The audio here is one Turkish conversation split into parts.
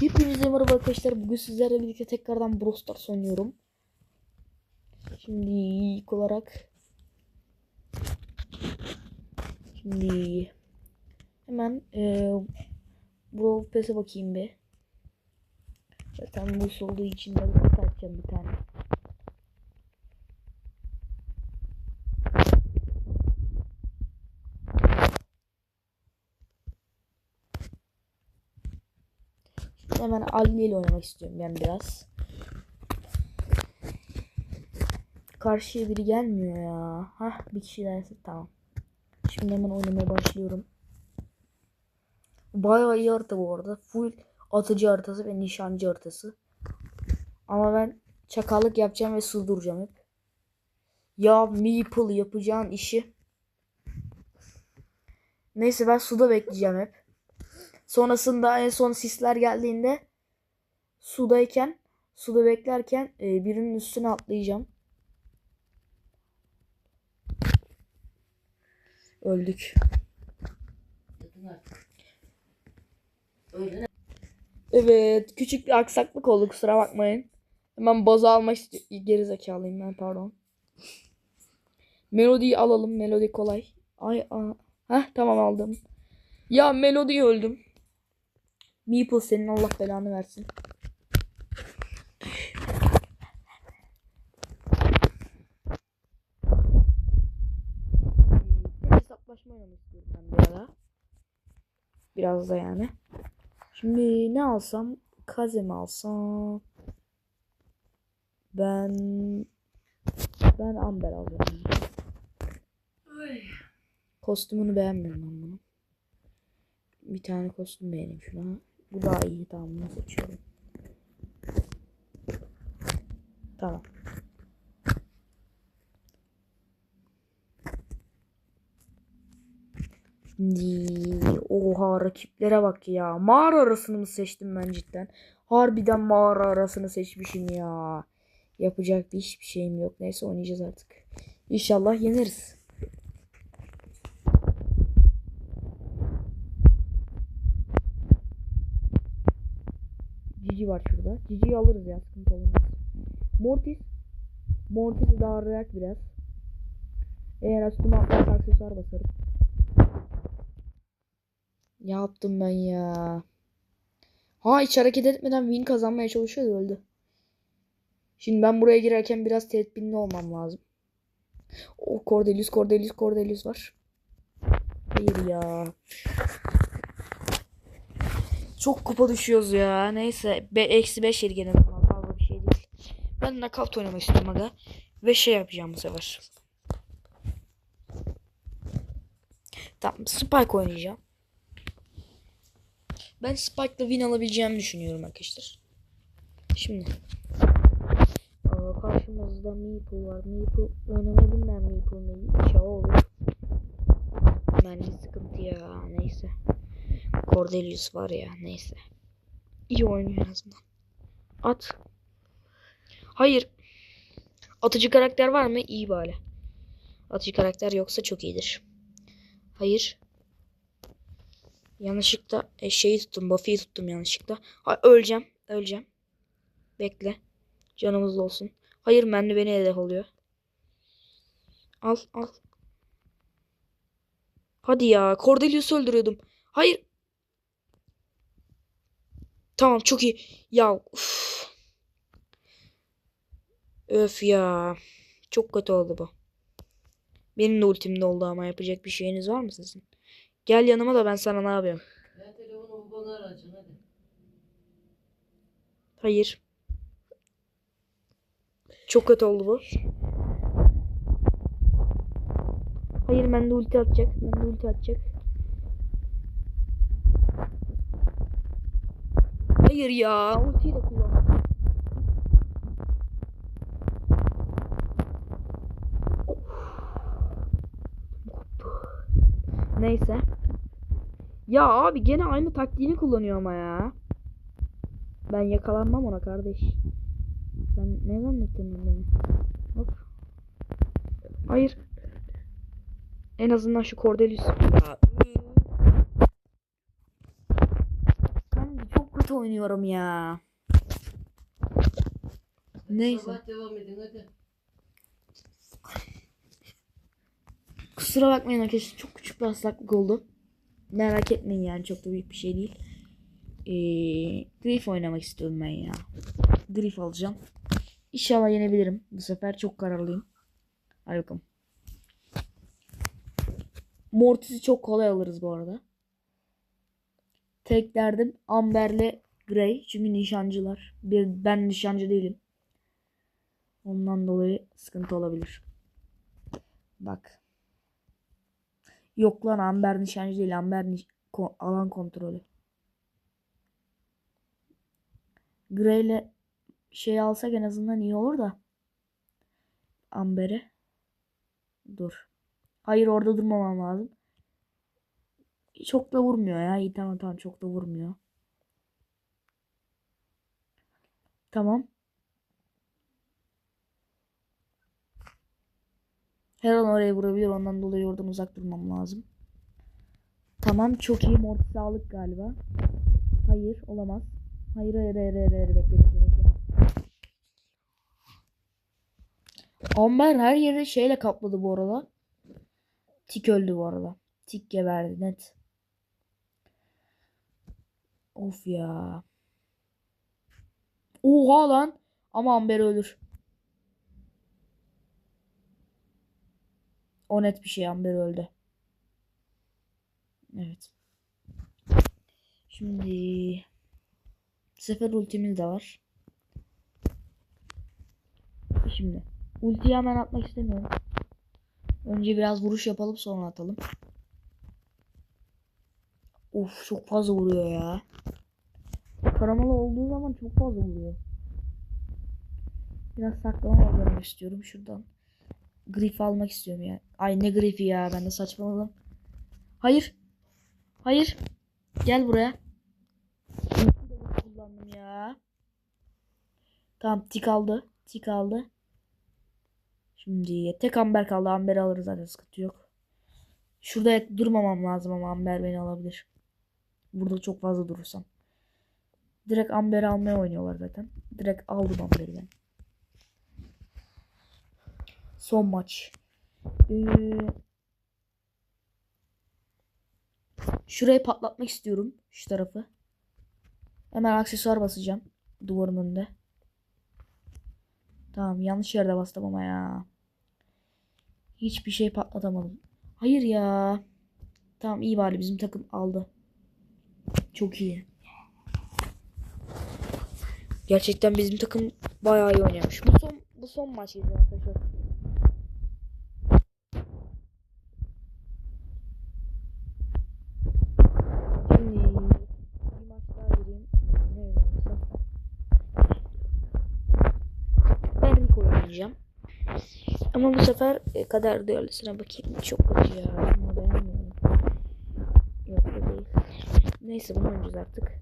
Hepinize merhaba arkadaşlar. Bugün sizlerle birlikte tekrardan Brawl Stars oynuyorum. Şimdi ilk olarak Şimdi hemen e, Brawl Pass'e bakayım bir. Zaten bu olduğu için de bunu açacağım bir tane. Hemen Ali ile oynamak istiyorum ben biraz. Karşıya biri gelmiyor ya. Hah bir kişi derse tamam. Şimdi hemen oynamaya başlıyorum. Bayağı iyi harita bu arada. Full atıcı haritası ve nişancı haritası. Ama ben çakallık yapacağım ve sızdıracağım hep. Ya Meeple yapacağın işi. Neyse ben suda bekleyeceğim hep. Sonrasında en son sisler geldiğinde sudayken suda beklerken e, birinin üstüne atlayacağım. Öldük. Evet, küçük bir aksaklık oldu kusura bakmayın. Hemen bozu almak. Geri zekalıyım ben pardon. Melodiyi alalım. Melodi kolay. Ay, a Heh, tamam aldım. Ya Melodi öldüm. Meeple senin Allah belanı versin. Hesaplaşma oynamak istiyorum ben bir ara. Biraz da yani. Şimdi ne alsam? Kaze mi alsam? Ben ben Amber alacağım. Kostümünü beğenmiyorum ben bunu. Bir tane kostüm beğeneyim şuna. Bu daha iyi. Tamam bunu seçiyorum. Tamam. Şimdi oha rakiplere bak ya. Mağara arasını mı seçtim ben cidden? Harbiden mağara arasını seçmişim ya. Yapacak bir hiçbir şeyim yok. Neyse oynayacağız artık. İnşallah yeneriz. Cici var şurada. Cici'yi alırız ya sıkıntı olmaz. Mortis. Mortis'i daha biraz. Eğer üstüme atlarsa aksesuar basarım. Ne yaptım ben ya? Ha hiç hareket etmeden win kazanmaya çalışıyordu öldü. Şimdi ben buraya girerken biraz tedbirli olmam lazım. O Cordelius, Cordelius, Cordelius var. Hayır ya. Çok kupa düşüyoruz ya. Neyse. Be eksi 5 yeri gene fazla bir şey değil. Ben knockout oynamak istiyorum aga. Ve şey yapacağım bu sefer. Tamam. Spike oynayacağım. Ben Spike'la win alabileceğimi düşünüyorum arkadaşlar. Şimdi. Aa, karşımızda Meeple var. Meeple oynamayı bilmem Meeple'ın inşallah olur. Bence sıkıntı ya. Neyse. Cordelius var ya. Neyse. İyi oynuyor en azından. At. Hayır. Atıcı karakter var mı? İyi bari. Atıcı karakter yoksa çok iyidir. Hayır. Yanlışlıkla e, şeyi tuttum. Buffy'yi tuttum yanlışlıkla. Ha, öleceğim. Öleceğim. Bekle. Canımız olsun. Hayır Menli beni hedef oluyor. Al al. Hadi ya. Cordelius'u öldürüyordum. Hayır. Tamam çok iyi. Ya uf. Öf ya. Çok kötü oldu bu. Benim de ultimde oldu ama yapacak bir şeyiniz var mı sizin? Gel yanıma da ben sana ne yapıyorum? Ben telefonu babana arayacağım hadi. Hayır. Çok kötü oldu bu. Hayır ben de ulti atacak. Ben de ulti atacak. Hayır ya. Ultiyi de kullan. Neyse. Ya abi gene aynı taktiğini kullanıyor ama ya. Ben yakalanmam ona kardeş. Sen ne zannettin beni? Hop. Hayır. En azından şu Cordelius. Ya. Kanka çok kötü oynuyorum ya. Neyse. Sabah devam edin hadi. Kusura bakmayın arkadaşlar. Çok küçük bir hastalık oldu. Merak etmeyin yani çok da büyük bir şey değil. Ee, Griff oynamak istiyorum ben ya. Griff alacağım. İnşallah yenebilirim. Bu sefer çok kararlıyım. Hadi bakalım. Mortis'i çok kolay alırız bu arada. Tek derdim Amber'le Grey. Çünkü nişancılar. Bir, ben nişancı değilim. Ondan dolayı sıkıntı olabilir. Bak. Yok lan Amber nişancı değil. Amber niş- ko- alan kontrolü. Grey'le şey alsak en azından iyi olur da. Amber'e. Dur. Hayır orada durmamam lazım. Çok da vurmuyor ya. İyi tamam tamam çok da vurmuyor. Tamam. Her an oraya vurabilir. Ondan dolayı oradan uzak durmam lazım. Tamam çok iyi. Mortis sağlık galiba. Hayır olamaz. Hayır hayır hayır hayır, hayır. Bekle. Amber her yeri şeyle kapladı bu arada. Tik öldü bu arada. Tik geberdi net. Of ya. Oha lan. Ama Amber ölür. O net bir şey Amber öldü. Evet. Şimdi bu sefer ultimiz de var. Şimdi ultiyi hemen atmak istemiyorum. Önce biraz vuruş yapalım sonra atalım. Of çok fazla vuruyor ya. Karamalı olduğu zaman çok fazla vuruyor. Biraz saklama almak istiyorum şuradan. Grif almak istiyorum ya. Ay ne grifi ya ben de saçmaladım. Hayır. Hayır. Gel buraya. Kullandım ya. Tamam tik aldı. Tik aldı. Şimdi tek Amber kaldı. Amber'i alırız zaten sıkıntı yok. Şurada durmamam lazım ama Amber beni alabilir. Burada çok fazla durursam. Direkt Amber'i almaya oynuyorlar zaten. Direkt aldım Amber'i ben. Son maç. Ee, şurayı patlatmak istiyorum. Şu tarafı. Hemen aksesuar basacağım. Duvarın önünde. Tamam yanlış yerde bastım ama ya. Hiçbir şey patlatamadım. Hayır ya. Tamam iyi bari bizim takım aldı. Çok iyi. Gerçekten bizim takım bayağı iyi oynamış. Bu son bu son maçıydı arkadaşlar. Şimdi bir. Ama bu sefer e, kader düellosuna bakayım. Çok kötü ya. Bunu beğenmiyorum. Yok bu değil. Neyse bunu oynayacağız artık.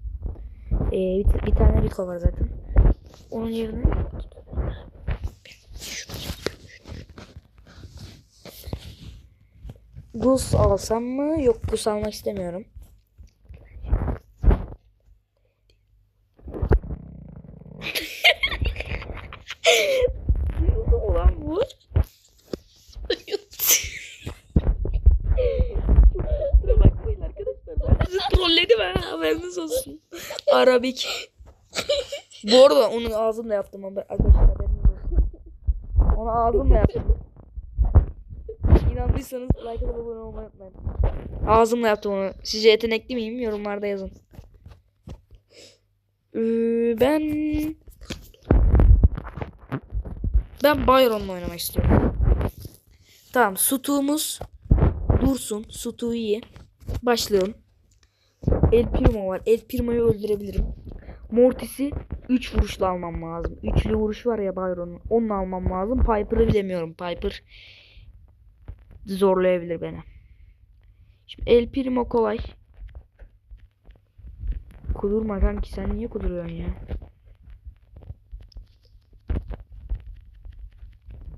Ee, bir, bir tane Rico var zaten. Onun yerine Gus alsam mı? Yok Gus almak istemiyorum. Duyuldu mu lan bu? Kusura bakmayın arkadaşlar. Ben sizi trolledim ha. Haberiniz olsun. Arabik. Bu arada onun ağzımla yaptım ama arkadaşlar haberiniz olsun. Onu ağzımla yaptım. İnandıysanız like atıp abone olmayı unutmayın. Ağzımla yaptım onu. Sizce yetenekli miyim? Yorumlarda yazın. Ee, ben ben Byron'la oynamak istiyorum. Tamam, Sutu'muz dursun. Sutu iyi. Başlayalım. El Primo var. El Primo'yu öldürebilirim. Mortis'i 3 vuruşla almam lazım. Üçlü vuruş var ya Byron'un. Onu almam lazım. Piper'ı bilemiyorum. Piper zorlayabilir beni. Şimdi El Primo kolay. Kudurma kanki sen niye kuduruyorsun ya?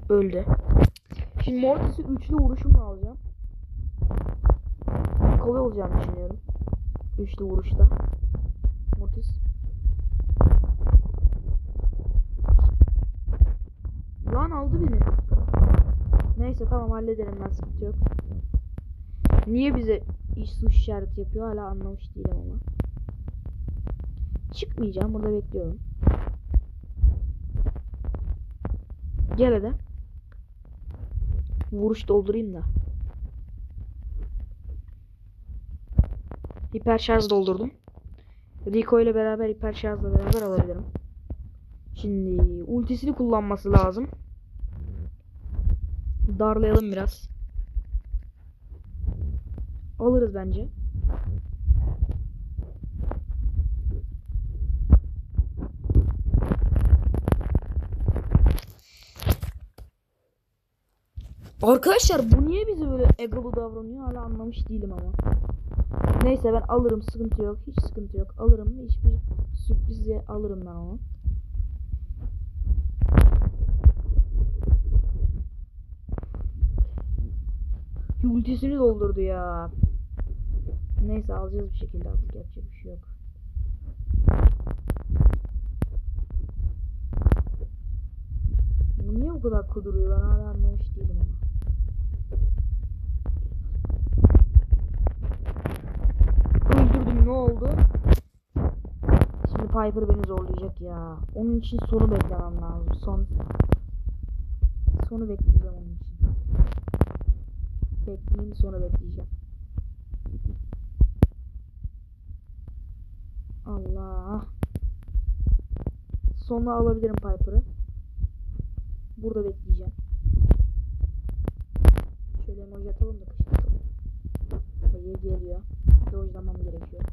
Öldü. Şimdi Mortis'i üçlü vuruşumla alacağım. Kolay olacağını düşünüyorum. Üçlü vuruşta. Mortis. Lan aldı beni. Neyse tamam hallederim ben sıkıntı yok. Niye bize iş suç işareti yapıyor hala anlamış değilim ama. Çıkmayacağım burada bekliyorum. Gel hadi. Vuruş doldurayım da. Hiper şarj doldurdum. Rico ile beraber hiper şarjla beraber alabilirim. Şimdi ultisini kullanması lazım. Darlayalım biraz. Alırız bence. Arkadaşlar bu niye bize böyle egolu davranıyor hala anlamış değilim ama. Neyse ben alırım sıkıntı yok. Hiç sıkıntı yok. Alırım. Hiçbir sürprize alırım ben onu. Ultisini doldurdu ya. Neyse alacağız bir şekilde artık yapacak bir şey yok. Bu niye bu kadar kuduruyor ben hala anlamış değilim ama. Ne oldu? Şimdi Piper beni zorlayacak ya. Onun için sonu beklemem lazım. Son sonu bekleyeceğim onun için. Bekleyeyim sonra bekleyeceğim. Allah. Sonra alabilirim Piper'ı. Burada bekleyeceğim. Şöyle emoji atalım da kışkırtalım. Hayır geliyor. Dojlamam gerekiyor.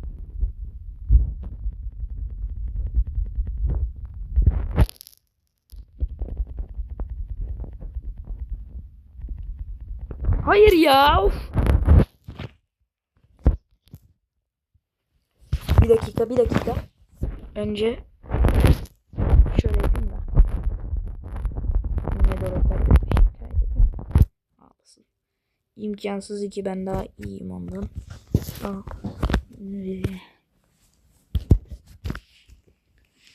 Hayır ya. Of. Bir dakika, bir dakika. Önce şöyle yapayım da. Yine de rotar bir şey kaydedeyim. Ağlasın. İmkansız iki ben daha iyiyim ondan.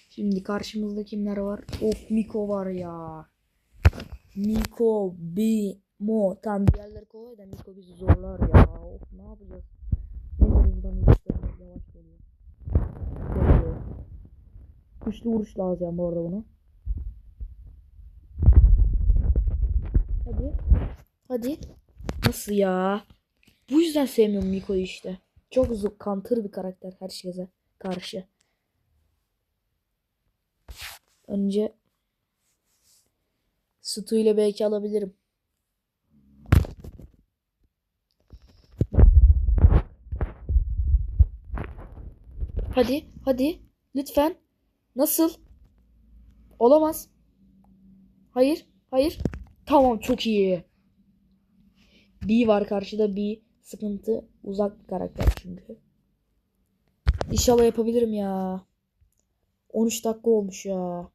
Şimdi karşımızda kimler var? Of Miko var ya. Miko, Bi, Mo. Tam diğerleri kolay da Miko bizi zorlar ya. Of ne yapacağız? Neyse buradan vuruşlarımız yavaş geliyor. Güçlü vuruşla alacağım bu arada bunu. Hadi. Hadi. Nasıl ya? Bu yüzden sevmiyorum Miko'yu işte. Çok zıp kantır bir karakter herkese karşı. Önce Stu ile belki alabilirim. Hadi, hadi. Lütfen. Nasıl? Olamaz. Hayır, hayır. Tamam, çok iyi. B var karşıda B. Sıkıntı uzak bir karakter çünkü. İnşallah yapabilirim ya. 13 dakika olmuş ya.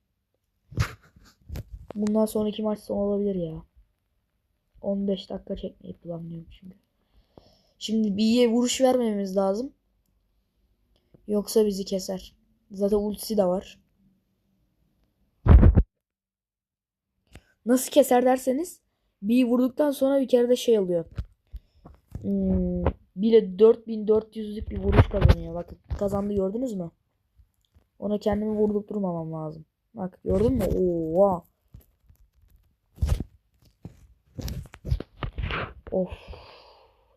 Bundan sonraki maç son olabilir ya. 15 dakika çekmeyi planlıyorum çünkü. Şimdi B'ye vuruş vermememiz lazım. Yoksa bizi keser. Zaten ultisi de var. Nasıl keser derseniz bir vurduktan sonra bir kere de şey alıyor. Hmm, bile 4400'lük bir vuruş kazanıyor. Bakın kazandı gördünüz mü? Ona kendimi vurduk durmamam lazım. Bak gördün mü? Oo. Of.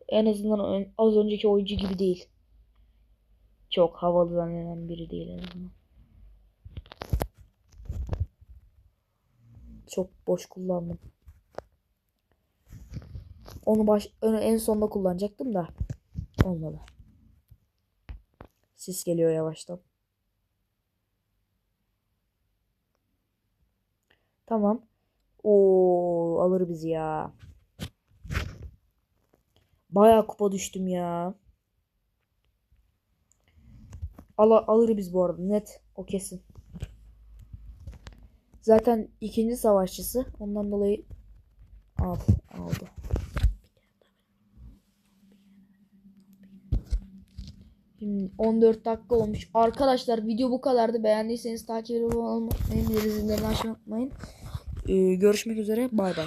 En azından az önceki oyuncu gibi değil. Çok havalı zanneden biri değil en azından. Çok boş kullandım. Onu baş en sonda kullanacaktım da olmadı. Sis geliyor yavaştan. Tamam. Oo alır bizi ya. Bayağı kupa düştüm ya. Al alır biz bu arada net o kesin. Zaten ikinci savaşçısı ondan dolayı al aldı. Şimdi 14 dakika olmuş. Arkadaşlar video bu kadardı. Beğendiyseniz takip abone olmayı, bildirimleri açmayı unutmayın. Ee, görüşmek üzere. Bay bay.